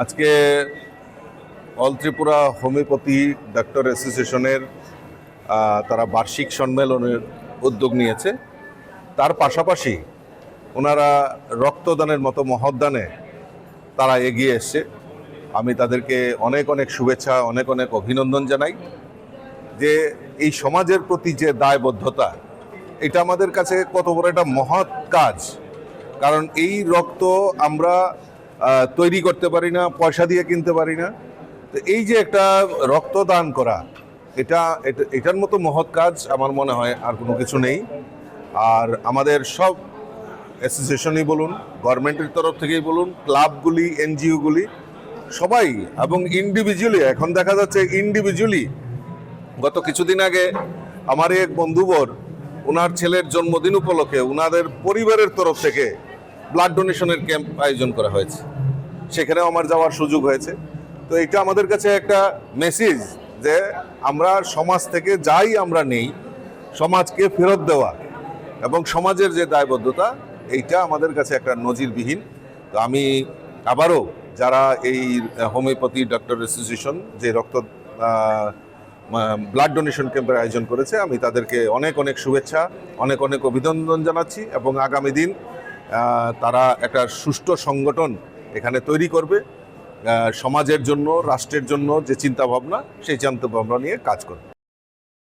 আজকে all Tripura homeopathy doctor অ্যাসোসিয়েশনের তারা বার্ষিক সম্মেলনের উদ্যোগ নিয়েছে। তার পাশাপাশি ওনারা রক্তদানের মতো মহদানে তারা এগিয়ে এসছে। আমি তাদেরকে অনেক অনেক শুভেচ্ছা, অনেক অনেক অভিনন্দন জানাই যে এই সমাজের প্রতি যে দায়বদ্ধতা, এটা আমাদের কাছে কত বড় একটা মহৎ কাজ। কারণ এই রক্ত আমরা তৈরি করতে পারি না, পয়সা দিয়ে কিনতে পারি না। তো এই যে একটা রক্তদান করা, এটা, এটা- এটার মতো মহৎ কাজ আমার মনে হয় আর কোনো কিছু নেই। আর আমাদের সব অ্যাসোসিয়েশনই বলুন গভর্নমেন্টের তরফ থেকেই বলুন ক্লাবগুলি এনজিওগুলি সবাই এবং ইন্ডিভিজুয়ালি এখন দেখা যাচ্ছে ইন্ডিভিজুয়ালি গত কিছুদিন আগে আমার এক বন্ধুবর ওনার ছেলের জন্মদিন উপলক্ষে ওনাদের পরিবারের তরফ থেকে ব্লাড ডোনেশনের ক্যাম্প আয়োজন করা হয়েছে। সেখানেও আমার যাওয়ার সুযোগ হয়েছে। তো এটা আমাদের কাছে একটা মেসেজ যে আমরা সমাজ থেকে যাই আমরা নেই, সমাজকে ফেরত দেওয়া এবং সমাজের যে দায়বদ্ধতা, এইটা আমাদের কাছে একটা নজিরবিহীন। তো আমি আবারও যারা এই হোমিওপ্যাথি ডক্টর অ্যাসোসিয়েশন যে রক্ত ব্লাড ডোনেশন ক্যাম্পের আয়োজন করেছে, আমি তাদেরকে অনেক অনেক শুভেচ্ছা, অনেক অনেক অভিনন্দন জানাচ্ছি এবং আগামী দিন তারা একটা সুষ্ঠু সংগঠন এখানে তৈরি করবে সমাজের জন্য, রাষ্ট্রের জন্য যে চিন্তাভাবনা, সেই চিন্তা ভাবনা নিয়ে কাজ করবে।